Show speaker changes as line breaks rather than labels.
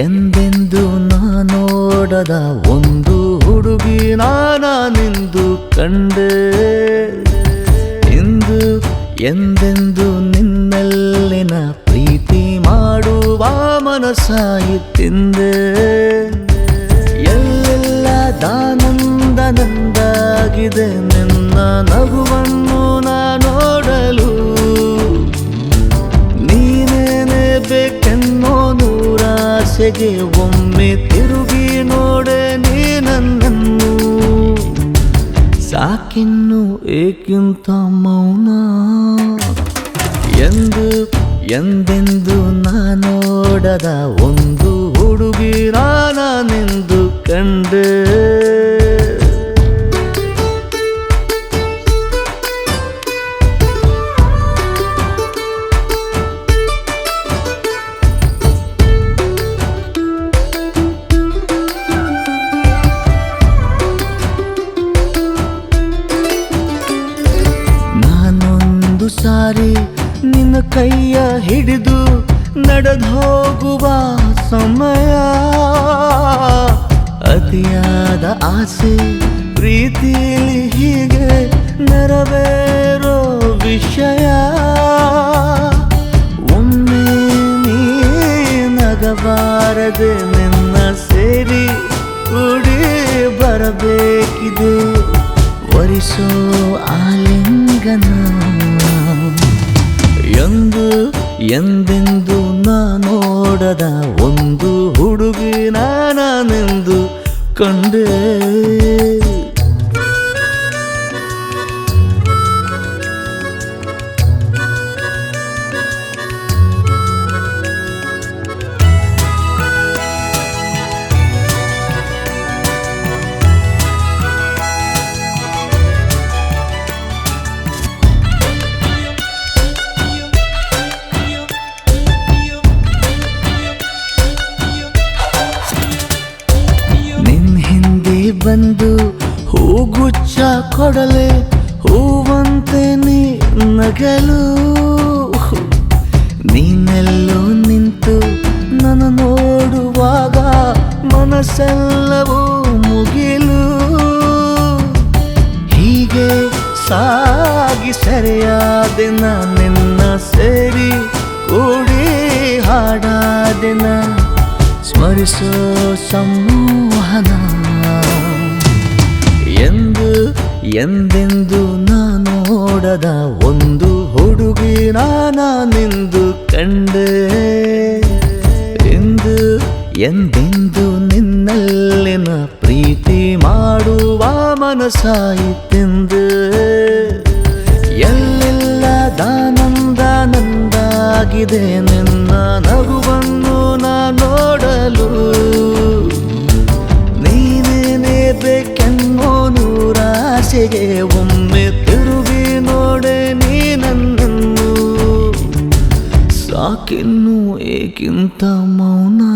ಎಂದೆಂದು ನಾನೋಡದ ಒಂದು ಹುಡುಗಿ ನಿಂದು ಕಂಡೆ. ಇಂದು ಎಂದೆಂದು ನಿನ್ನೆಲ್ಲಿನ ಪ್ರೀತಿ ಮಾಡುವ ಮನಸ್ಸಾಯಿತಿಂದೆ ಎಲ್ಲೆಲ್ಲ ದಾನ ನೂರಾಸೆಗೆ ಒಮ್ಮೆ ತಿರುಗಿ ನೋಡೆ ನೀ ನನ್ನನ್ನು. ಸಾಕಿನ್ನು ಏಕಿಂತ ಮೌನ. ಎಂದು, ಎಂದೆಂದು ನಾನೋಡದ ಒಂದು ಹುಡುಗಿ ನಾನೆಂದು ಕಂಡೆ. ಕೈಯ ಹಿಡಿದು ನಡೆದು ಹೋಗುವ ಸಮಯ. ಅತಿಯಾದ ಆಸೆ, ಪ್ರೀತಿಲಿ ಹೀಗೆ ನೆರವೇರೋ ವಿಷಯ. ಒಮ್ಮೆ ನೀ ನಗಬಾರದೆ ನಿನ್ನ ಸೇರಿ ಉಡಿ ಬರಬೇಕಿದೆ. ವರಿಸೋ ಎಂದೆಂದು ನಾ ನೋಡದ ಒಂದು ಹುಡುಗಿ ನಾನೆಂದು ಕಂಡೆ. ಬಂದು ಹೂಗುಚ್ಚ ಕೊಡಲೆ, ಹೂವಂತೆ ನೀ ನಗಲು. ನೀನೆಲ್ಲೋ ನಿಂತು ನನ್ನ ನೋಡುವಾಗ ಮನಸ್ಸೆಲ್ಲವೂ ಮುಗಿಲು. ಹೀಗೆ ಸಾಗಿ ಸರಿಯಾದೆ ನಿನ್ನ ಸೇರಿ ಕೂಡಿ ಹಾಡಾದೆನ ಸ್ಮರಿಸೋ ಸಂಮೋಹನ ಎಂದು, ಎಂದೆಂದು ನಾ ನೋಡದ ಒಂದು ಹುಡುಗಿ ನಾನಿಂದು ಕಂಡೆ. ಎಂದು, ಎಂದೆಂದು ನಿನ್ನಲ್ಲಿನ ಪ್ರೀತಿ ಮಾಡುವ ಮನಸ್ಸಾಯಿತೆಂದು ಎಲ್ಲೆಲ್ಲ ದಾನಂದ ನಂದಾಗಿದೆ ನಿನ್ನ ನಗುವನ್ನು ನಾ ನೋಡಲು కెన్ను ఏకింత మౌనా